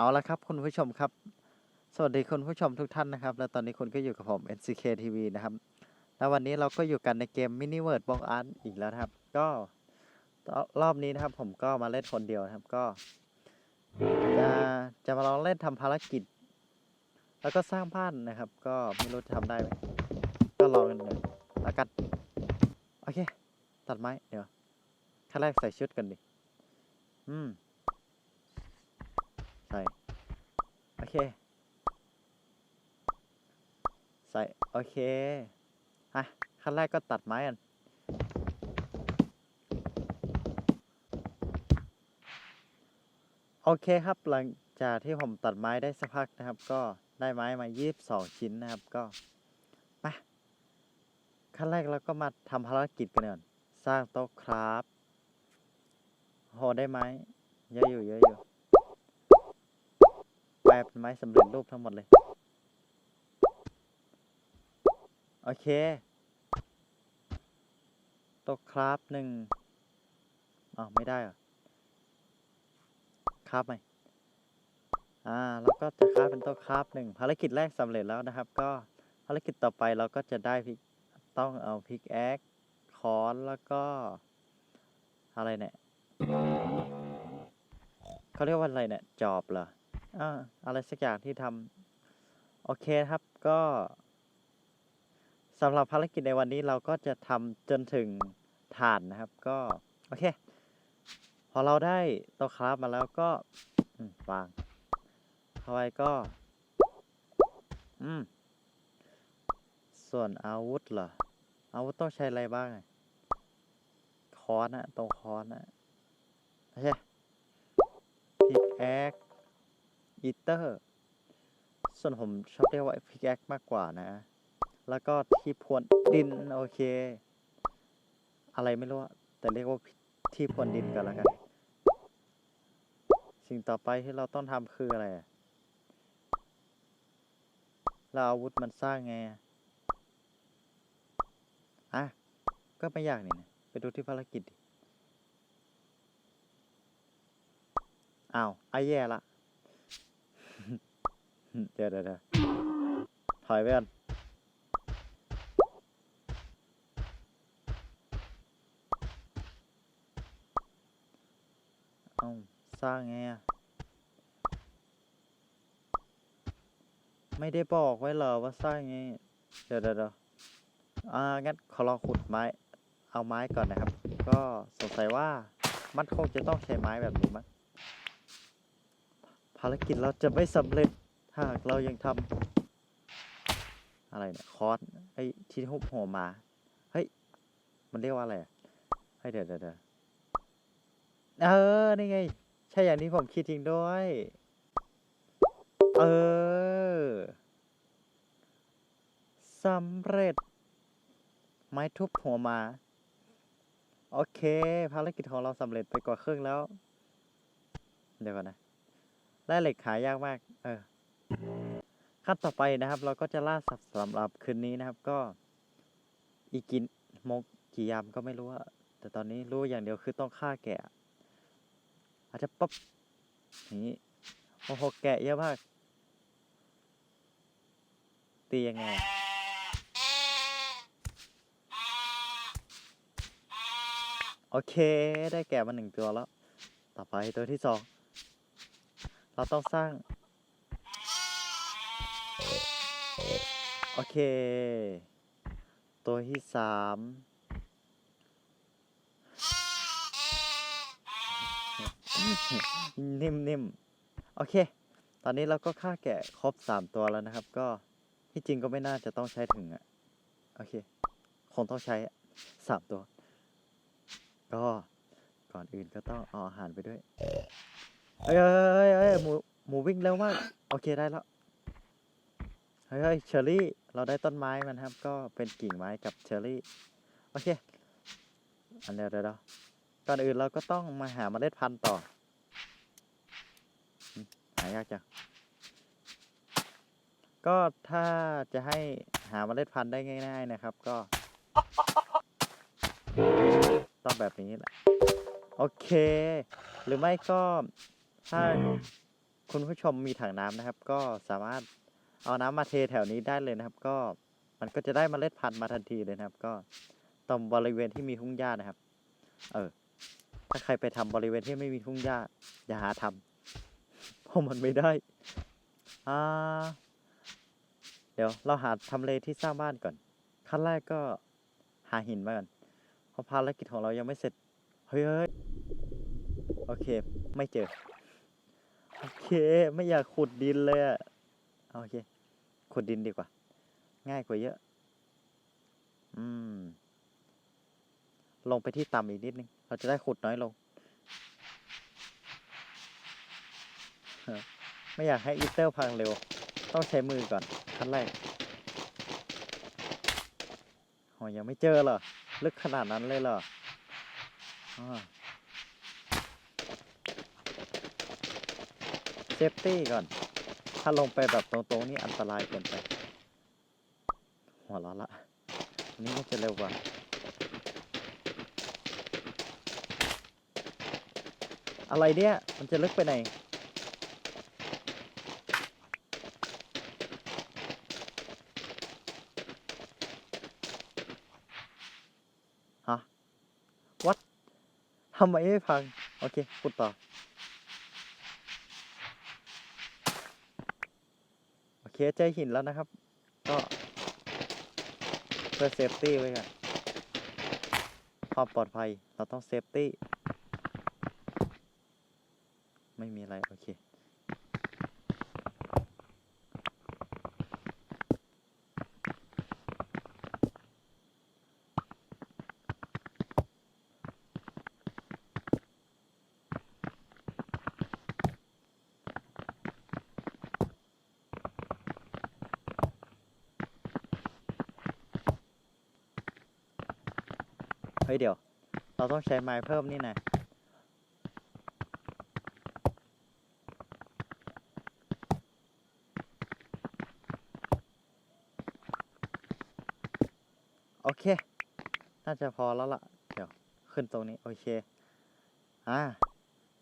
เอาละครับคุณผู้ชมครับ สวัสดีคุณผู้ชมทุกท่านนะครับ และตอนนี้คุณก็อยู่กับผม NCK TV นะครับ แล้ววันนี้เราก็อยู่กันในเกม Mini World Block Art อีกแล้วครับ ก็รอบนี้นะครับ ผมก็มาเล่นคนเดียวนะครับ ก็จะจะมาลองเล่นทำภารกิจ แล้วก็สร้างบ้านนะครับ ก็ไม่รู้จะทำได้ไหมก็ลองกันเลยแล้วกันโอเค ตัดไม้เดี๋ยวขั้นแรกใส่ชุดกันดิอืม ใส่ โอเค ใส่ โอเคอะขั้นแรกก็ตัดไม้กันโอเคครับหลังจากที่ผมตัดไม้ได้สักพักนะครับ ก็ได้ไม้มา 22 ชิ้นนะครับก็มาขั้นแรกเราก็มาทำภารกิจกันก่อนสร้างโต๊ะครับโหได้ไหมเยอะอยู่เยอะอยู่ แปลเป็นไม้สำเร็จรูปทั้งหมดเลย โอเคต๊ะครับหนึ่งอ๋อไม่ได้เหรอครับไหมอ่าแล้วก็จะคราฟเป็นโต๊ะครับหนึ่งภารกิจแรกสำเร็จแล้วนะครับ ก็ภารกิจต่อไปเราก็จะได้พิกต้องเอาพิกแอคคอนแล้วก็ อะไรเนี่ยเขาเรียกว่าอะไรเนี่ยจอบเหรอ อ่าอะไรสักอย่างที่ทำโอเคครับก็สำหรับภารกิจในวันนี้เราก็จะทำจนถึงฐานนะครับก็ โอเค พอเราได้ตัวคราฟมาแล้วก็วางเข้าไปก็ อืม ส่วนอาวุธเหรอ อาวุธต้องใช้อะไรบ้างอะค้อนอะตรงค้อนอะโอเคพิกแอค อีเตอร์ ส่วนผมชอบเรียกว่าพิกแอคมากกว่านะ แล้วก็ที่พวนดิน โอเค อะไรไม่รู้แต่เรียกว่าที่พวนดินกันแล้วกัน สิ่งต่อไปที่เราต้องทำคืออะไรเราอาวุธมันสร้างไงอะอะ ก็ไม่ยากนี่นะไปดูที่ภารกิจดิอ้าวไอ้แย่ละ เดี๋ยวเดี๋ยวถอยไปก่อนเอ้าสร้างไงอะไม่ได้บอกไว้เหรอว่าสร้างไงเดี๋ยวเดี๋ยวเดี๋ยวอ่า งั้นขอลองขุดไม้ เอาไม้ก่อนนะครับ ก็สงสัยว่ามันคงจะต้องใช้ไม้แบบนี้มั้งภารกิจเราจะไม่สำเร็จ หาเรายังทำอะไรเนี่ยคอร์สไอ้ที่ทุบหัวหมา เฮ้ย มันเรียกว่าอะไรอะเฮ้ยเดี๋ยวเดี๋ยวเออ นี่ไง ใช่อย่างที่ผมคิดจริงด้วย เออสำเร็จ ไม้ทุบหัวหมา โอเค ภารกิจของเราสำเร็จไปกว่าครึ่งแล้ว เดี๋ยวก่อนนะได้เหล็กหายยากมาก เออ ขั้นต่อไปนะครับ เราก็จะล่าสัตว์สำหรับคืนนี้นะครับ ก็อีกินมกกี่ยามก็ไม่รู้ว่าแต่ตอนนี้รู้อย่างเดียวคือต้องฆ่าแกะ อาจจะปั๊บอย่างนี้โอ้โหแกะเยอะมาก ตียังไงโอเค ได้แกะมาหนึ่งตัวแล้ว ต่อไปตัวที่สอง เราต้องสร้าง อเค ตัวที่สามนิ่มๆโอเค ตอนนี้เราก็ฆ่าแกะครบสามตัวแล้วนะครับ ก็ที่จริงก็ไม่น่าจะต้องใช้ถึงอะโอเค คงต้องใช้อะสามตัว ก็ก่อนอื่นก็ต้องเอาอาหารไปด้วยเฮ้ยเฮ้ยเฮ้ยเฮ้ยหมูหมูวิ่งเร็วมากโอเคได้แล้ว เฮ้ยเชอรี่ เราได้ต้นไม้มันครับ ก็เป็นกิ่งไม้กับเชอรี่ โอเค อันเดียวเดี๋ยวก่อนอื่นเราก็ต้องมาหาเมล็ดพันธุ์ต่อ หายากจัง ก็ถ้าจะให้หาเมล็ดพันธุ์ได้ง่ายๆนะครับ ก็ ต้องแบบนี้แหละ โอเค หรือไม่ก็ถ้าคุณผู้ชมมีถังน้ำนะครับ ก็สามารถ เอาน้ำมาเทแถวนี้ได้เลยนะครับ ก็มันก็จะได้เมล็ดพันธุ์มาทันทีเลยนะครับ ก็ตรงบริเวณที่มีทุ่งหญ้านะครับ เออ ถ้าใครไปทำบริเวณที่ไม่มีทุ่งหญ้า อย่าหาทำเพราะมันไม่ได้อ่าเดี๋ยวเราหาทำเลที่สร้างบ้านก่อน ขั้นแรกก็หาหินมาก่อนเพราะภารกิจของเรายังไม่เสร็จเฮ้ยโอเค ไม่เจอ โอเค ไม่อยากขุดดินเลยอะ โอเค ขุดดินดีกว่า ง่ายกว่าเยอะ อืม ลงไปที่ต่ำอีกนิดนึง เราจะได้ขุดน้อยลง ไม่อยากให้อีเตอร์พังเร็ว ต้องใช้มือก่อนขั้นแรกโอยังไม่เจอเหรอ ลึกขนาดนั้นเลยเหรออ่าเซฟตี้ก่อน ถ้าลงไปแบบตรงๆนี่อันตรายเกินไป หัวเราะละนนี้น่าจะเร็วกว่าอะไรเนี่ย มันจะลึกไปไหน ฮะ วัดทำไมไม่พัง โอเคพูดต่อ โอเคเจหินแล้วนะครับ ก็เพื่อเซฟตี้ไว้กันความปลอดภัยเราต้องเซฟตี้ ไม่มีอะไร ฮ้ยเดี๋ยว เราต้องใช้ไม้เพิ่มนี่นะโอเค น่าจะพอแล้วล่ะ เดี๋ยว ขึ้นตรงนี้ โอเค อ่า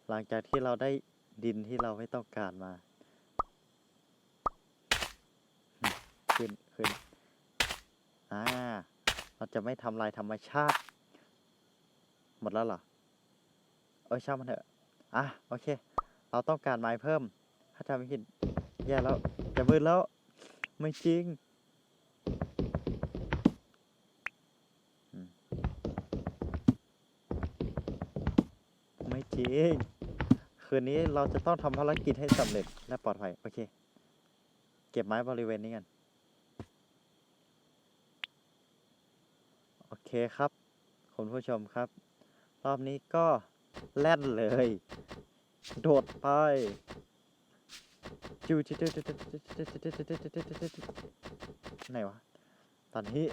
หลังจากที่เราได้ดินที่เราไม่ต้องการมา ขึ้น ขึ้น อ่า เราจะไม่ทำลายธรรมชาติ หมดแล้วเหรอ เออช่างมันเถอะ อะ โอเค เราต้องการไม้เพิ่ม ถ้าจำไม่ผิดแย่แล้วจะมืดแล้ว ไม่จริงไม่จริง คืนนี้เราจะต้องทำภารกิจให้สำเร็จและปลอดภัย โอเค เก็บไม้บริเวณนี้กัน โอเคครับ คุณผู้ชมครับ รอบนี้ก็แล่นเลย โดดไปจูจูจูจูจูไหนวะ ตอนนี้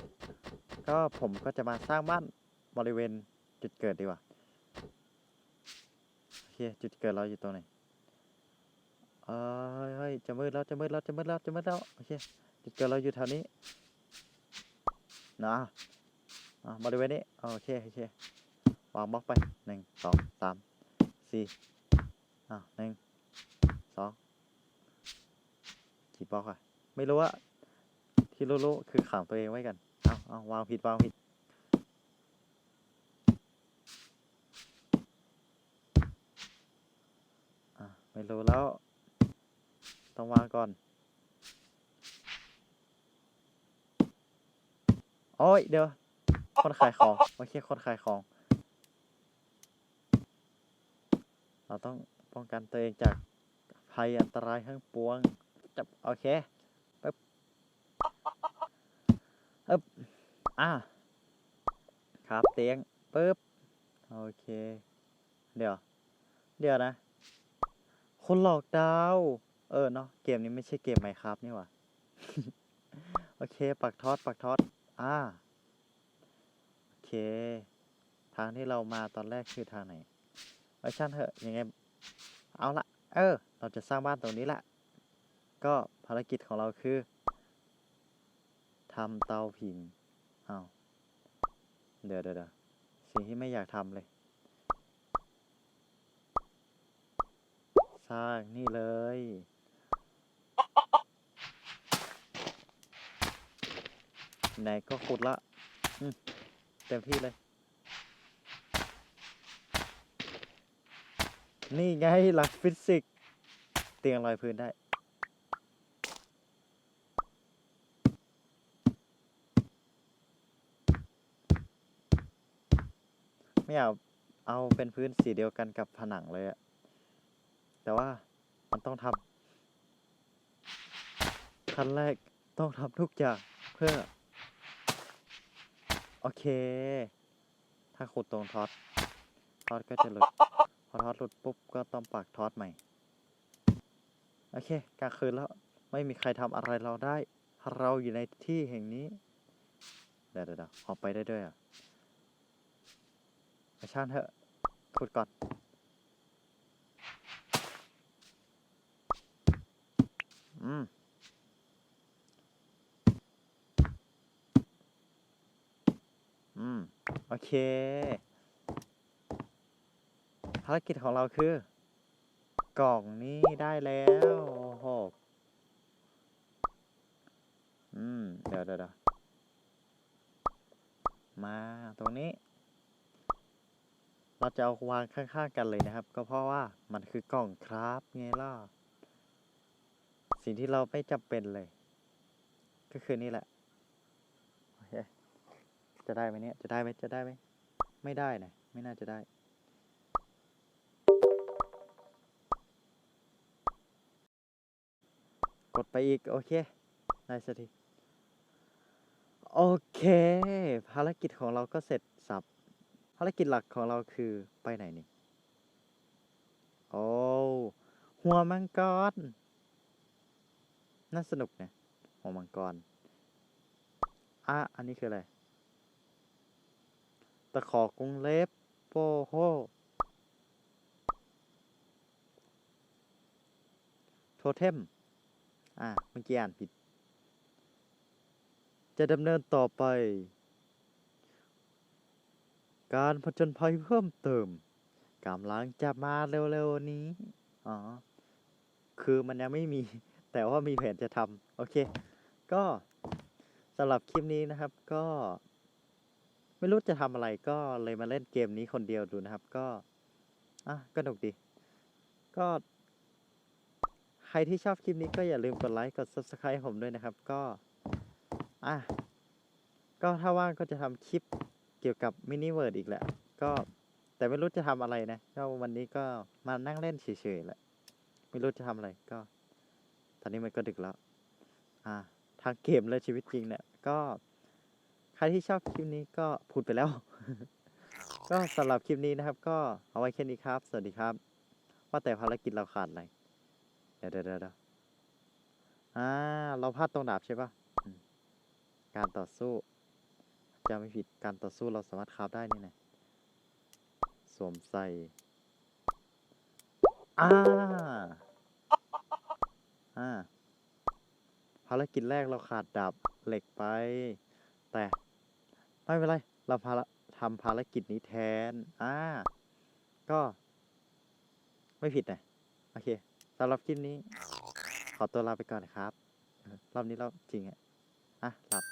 ก็ผมก็จะมาสร้างบ้านบริเวณจุดเกิดดีกว่าโอเคจุดเกิดเราอยู่ตรงไหนเฮ้ยจะมืดแล้วจะมืดแล้วจะมืดแล้วจะมืดแล้วโอเคจุดเกิดเราอยู่แถวนี้นะบริเวณนี้โอเคโอเค วางบล็อกไปหนึ่งสองสามสี่อ่าหนึ่งสองกี่บล็อกอะไม่รู้อะที่รู้ๆคือขังตัวเองไว้กันเอาเอาวางผิดวางผิดอะไม่รู้แล้ว ต้องวางก่อน โอ้ยเดี๋ยว คนขายของโอเคคนขายของ เราต้องป้องกันตัวเองจากภัยอันตรายทั้งปวงจับโอเคปึ๊บอึบอะครับเตียงปึ๊บโอเค เดี๋ยว เดี๋ยวนะ คนหลอกดาว เออเนาะเกมนี้ไม่ใช่เกมไมครับนี่หว่าโอเค ปักทอดปักทอดอ่าโอเค ทางที่เรามาตอนแรกคือทางไหน เอาช่างเถอะยังไงเอาละเออ เราจะสร้างบ้านตรงนี้แหละก็ภารกิจของเราคือทำเตาผิงเอาเดี๋ยวเดี๋ยวเดี๋ยวสิ่งที่ไม่อยากทำเลย สร้างนี่เลยไหนก็ขุดละเต็มที่เลย นี่ไงหลักฟิสิกส์เตียงลอยพื้นได้ ไม่อยากเอาเป็นพื้นสีเดียวกันกับผนังเลยอะแต่ว่ามันต้องทำขั้นแรกต้องทำทุกอย่างเพื่อ โอเค ถ้าขุดตรงท็อตท็อตก็จะหลุด อทอตหลุดปุ๊บก็ต้องปักทอตใหม่ โอเคกลางคืนแล้วไม่มีใครทำอะไรเราได้ เราอยู่ในที่แห่งนี้เดี๋ยวเดี๋ยวออกไปได้ด้วยอะไปช่างเถอะขุดก่อนอืมอืม โอเค ภารกิจของเราคือ กล่องนี้ได้แล้วโอ้โหอืมเดี๋ยวเดี๋ยวเดี๋ยวมาตรงนี้ เราจะเอาวางข้างๆกันเลยนะครับ ก็เพราะว่ามันคือกล่องครับไงล่ะ สิ่งที่เราไม่จำเป็นเลย ก็คือนี่แหละโอเคจะได้ไหมเนี่ย จะได้ไหมจะได้ไหม ไม่ได้นะ ไม่น่าจะได้ กดไปอีก โอเค ได้สักทีโอเค ภารกิจของเราก็เสร็จสับ ภารกิจหลักของเราคือไปไหนนี่ โอ้ หัวมังกร น่าสนุกนะ หัวมังกร อะ อันนี้คืออะไร ตะขอกรงเล็บ โปโฮโทเทม อ่าเมื่อกี้อ่านผิด จะดำเนินต่อไป การผจญภัยเพิ่มเติมกำลังจะมาเร็วๆนี้ อ๋อ คือมันยังไม่มี แต่ว่ามีแผนจะทำโอเค ก็สำหรับคลิปนี้นะครับก็ ไม่รู้จะทำอะไรก็เลยมาเล่นเกมนี้คนเดียวดูนะครับ ก็ อะก็หนุกดี ก็ รที่ชอบคลิปนี้ก็อย่าลืมกดไลค์กด subscribe ผมด้วยนะครับ ก็ อะ ก็ถ้าว่างก็จะทำคลิปเกี่ยวกับมินิเวิร์ดอีกแหละ ก็แต่ไม่รู้จะทำอะไรนะก็วันนี้ก็มานั่งเล่นเฉยๆแหละ ไม่รู้จะทำอะไรก็ ตอนนี้มันก็ดึกแล้ว อ่าทางเกมและชีวิตจริงเนี่ย ก็ใครที่ชอบคลิปนี้ก็พูดไปแล้ว ก็สำหรับคลิปนี้นะครับ ก็เอาไว้แค่นี้ครับ สวัสดีครับ ว่าแต่ภารกิจเราขาดอะไร เดี๋ยวเดี๋ยวเดี๋ยวอ่า เราพลาดตรงดาบใช่ปะการต่อสู้จำไม่ผิดการต่อสู้เราสามารถคราฟได้นี่นะสวมใส่อ่าอ่าภารกิจแรกเราขาดดาบเหล็กไป แต่ไม่เป็นไร เราภาทำภารกิจนี้แทน อ่า ก็ ไม่ผิดนะ โอเค สำหรับคลิปนี้ ขอตัวลาไปก่อนครับ รอบนี้เราจริงอะอะหลับ